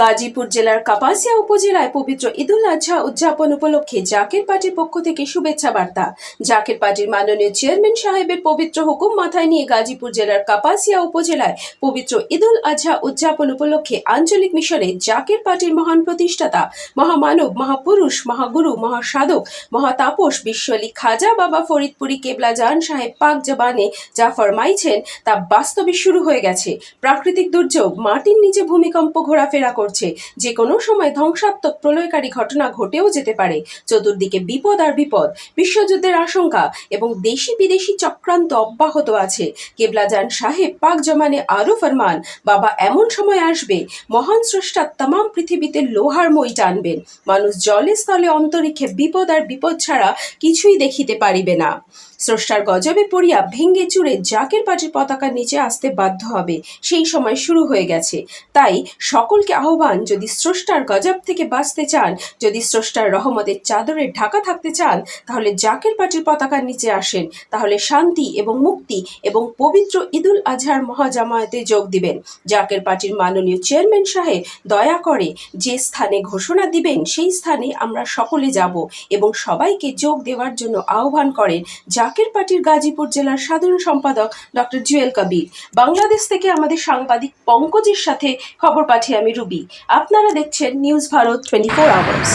গাজীপুর জেলার কাপাসিয়া উপজেলায় পবিত্র ঈদুল আজহা উদযাপন উপলক্ষে জাকের পার্টির পক্ষ থেকে শুভেচ্ছা বার্তা। জাকের পার্টির মাননীয় চেয়ারম্যান সাহেবের পবিত্র হুকুম মাথায় নিয়ে গাজীপুর জেলার কাপাসিয়া উপজেলায় পবিত্র ঈদুল আজহা উদযাপন উপলক্ষে আঞ্চলিক মিশনে জাকের পার্টির মহান প্রতিষ্ঠাতা, মহামানব, মহাপুরুষ, মহাগুরু, মহাসাধক, মহাতাপস, বিশ্বলি খাজা বাবা ফরিদপুরি কেবলা জান সাহেব পাক জবানে যা ফরমাইছেন তা বাস্তবে শুরু হয়ে গেছে। প্রাকৃতিক দুর্যোগ, মাটির নিচে ভূমিকম্প, ঘোরাফেরা করছে। যে কোনো সময় ধ্বংসাত্মক প্রলয়কারী ঘটনা ঘটেও যেতে পারে। চতুর্দিকে বিপদ আর বিপদ, বিশ্বযুদ্ধের আশঙ্কা এবং দেশি বিদেশি চক্রান্ত অব্যাহত আছে। কেবলাজান সাহেব, পাক জমানে আরও ফরমান, বাবা, এমন সময় আসবে, মহান স্রষ্টা তাম পৃথিবীতে লোহার মই টানবেন। মানুষ জলে স্থলে অন্তরিক্ষে বিপদ আর বিপদ ছাড়া কিছুই দেখিতে পারিবে না। স্রষ্টার গজবে পড়িয়া ভেঙ্গে চুড়ে জাকের পাটির পতাকার নিচে আসতে বাধ্য হবে। সেই সময় শুরু হয়ে গেছে। তাই সকলকে আহ্বান যদি স্রষ্টার গজব থেকে বাঁচতে চান, যদি স্রষ্টার রহমতের চাদরে ঢাকা থাকতে চান, তাহলে জাকের পাটির পতাকার নিচে আসেন। তাহলে শান্তি এবং মুক্তি এবং পবিত্র ঈদুল আজহার মহাজামায়াতে যোগ দিবেন। জাকের পার্টির মাননীয় চেয়ারম্যান সাহেব, দয়া করে যে স্থানে ঘোষণা দিবেন, সেই স্থানে আমরা সকলে যাব এবং সবাইকে যোগ দেওয়ার জন্য আহ্বান করেন জাকের পার্টির গাজীপুর জেলার সাধারণ সম্পাদক ডক্টর জুয়েল কবির। বাংলাদেশ থেকে আমাদের সাংবাদিক পঙ্কজের সাথে খবর পাঠিয়ে আমি রুবি। আপনারা দেখছেন নিউজ ভারত টোয়েন্টি আওয়ার্স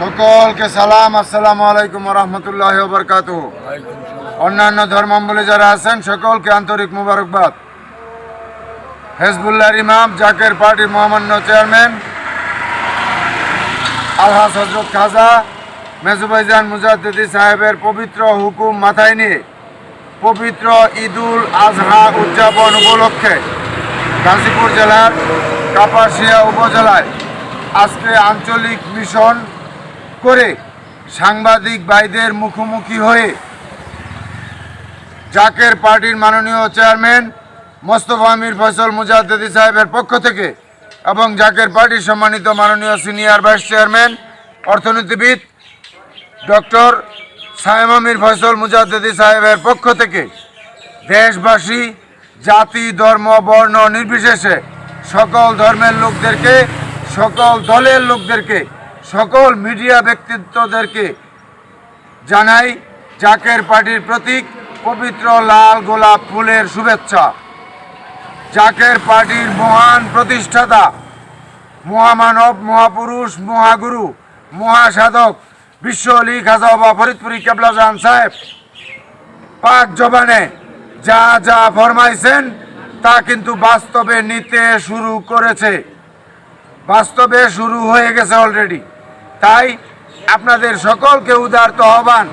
সকলকে সালাম, আসসালামু আলাইকুম রহমতুল্লাহ বরকাত অন্যান্য ধর্মাবলী যারা আছেন, সকলকে আন্তরিক মুবারকবাদ। হেজবুল্লাহর ইমাম জাকের পার্টির মহামান্য চেয়ারম্যান, আলহাজ হজরত খাজা মেজুবাইজান মুজাদ্দিদি সাহেবের পবিত্র হুকুম মাথায় নিয়ে পবিত্র ঈদুল আজহা উদযাপন উপলক্ষে গাজীপুর জেলার কাপাসিয়া উপজেলায় আজকে আঞ্চলিক মিশন করে সাংবাদিক ভাইদের মুখোমুখি হয়ে জাকের পার্টির মাননীয় চেয়ারম্যান মোস্তফা আমির ফয়সল মুজাদ্দিদি সাহেবের পক্ষ থেকে এবং জাকের পার্টির সম্মানিত মাননীয় সিনিয়র ভাইস চেয়ারম্যান, অর্থনীতিবিদ ডক্টর সায়েম আমির ফয়সল মুজাদ্দিদি সাহেবের পক্ষ থেকে দেশবাসী জাতি, ধর্ম, বর্ণ নির্বিশেষে সকল ধর্মের লোকদেরকে, সকল দলের লোকদেরকে, সকল মিডিয়া ব্যক্তিত্বদেরকে জানাই জাকের পার্টির প্রতীক পবিত্র লাল গোলাপ ফুলের শুভেচ্ছা। জাকের পার্টির মহান প্রতিষ্ঠাতা, মহামানব, মহাপুরুষ, মহাগুরু, মহাসাধক, বিশ্ব আলী খাজা ফরিদপুরি কেবলাজান সাহেব, পাক জবানে যা যা ফরমাইছেন তা কিন্তু বাস্তবে নিতে শুরু করেছে। বাস্তবে শুরু হয়ে গেছে অলরেডি তাই আপনাদের সকলকে উদারত আহ্বান।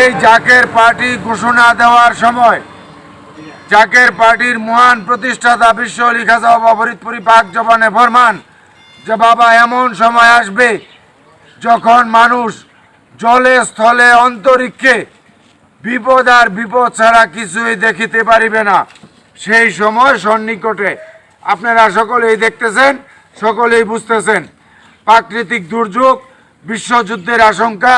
এই জাকের পার্টি ঘোষণা দেওয়ার সময় জাকের পার্টির মহান প্রতিষ্ঠাতা বিশ্ব খাজা বাবা ফরিদপুরি পাক জবানে ফরমান, যে বাবা এমন সময় আসবে যখন মানুষ জলে স্থলে অন্তরিক্ষে বিপদ আর বিপদ ছাড়া কিছুই দেখিতে পারিবে না। সেই সময় সন্নিকটে, আপনারা সকলেই দেখতেছেন, সকলেই বুঝতেছেন, প্রাকৃতিক দুর্যোগ, বিশ্বযুদ্ধের আশঙ্কা,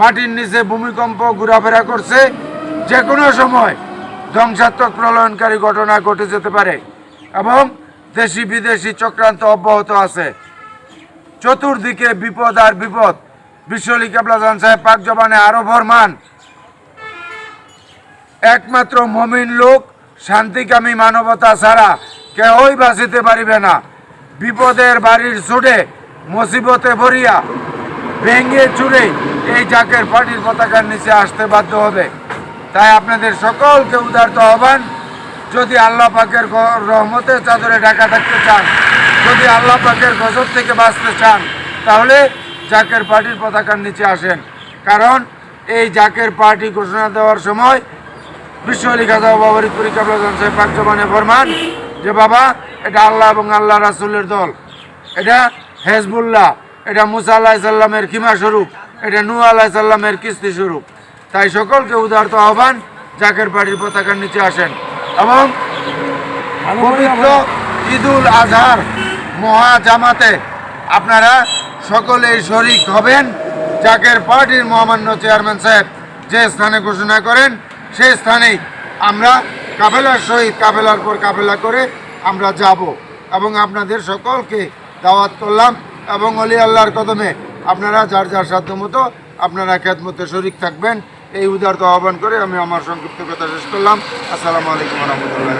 মাটির নিচে ভূমিকম্প ঘোরাফেরা করছে, যে কোনো সময় ধ্বংসাত্মক প্রলয়নকারী ঘটনা ঘটে যেতে পারে এবং দেশি বিদেশি চক্রান্ত অব্যাহত আছে। চতুর্দিকে বিপদ আর বিপদ। বিশ্বলি কেবলাজান সাহেব পাক জবানে আরও ভরমান একমাত্র মমিন লোক, শান্তিকামী মানবতা ছাড়া কেউই বাঁচিতে পারিবে না। বিপদের বাড়ির ছুটে মুসিবতে ভরিয়া, ভেঙে চুরে এই জাকের পার্টির পতাকার নিচে আসতে বাধ্য হবে। তাই আপনাদের সকলকে উদারত আহ্বান, যদি আল্লাহ পাকের রহমতের চাদরে ঢাকা থাকতে চান, যদি আল্লাহ পাকের গজব থেকে বাঁচতে চান, তাহলে জাকের পার্টির পতাকার নিচে আসেন। কারণ এই জাকের পার্টি ঘোষণা দেওয়ার সময় বিশ্ব আলী খাজা বাবরি পরীক্ষা সাহেব পাক জবানে ফরমান যে বাবা এটা আল্লাহ এবং আল্লাহ রাসুলের দল। এটা হেজবুল্লাহ এটা মুসা আল্লাহ সাল্লামের খিমা স্বরূপ এটা নু আল্লাহ সাল্লামের কিস্তি স্বরূপ। তাই সকলকে উদারত আহ্বান জাকের পার্টির পতাকার নিচে আসেন এবং পবিত্র ঈদুল আজহার মহা জামাতে আপনারা সকলেই শরিক হবেন। জাকের পার্টির মহামান্য চেয়ারম্যান সাহেব যে স্থানে ঘোষণা করেন সেই স্থানেই আমরা কাফেলার সহিত কাফেলার পর কাফেলা করে আমরা যাব এবং আপনাদের সকলকে দাওয়াত করলাম এবং অলি আল্লাহর কদমে আপনারা যার যার সাধ্য মতো আপনারা খেদমতে শরিক থাকবেন। এই উদারতা আহ্বান করে আমি আমার সংক্ষিপ্ত কথা শেষ করলাম। আসসালামু আলাইকুম রহমতুল্লাহ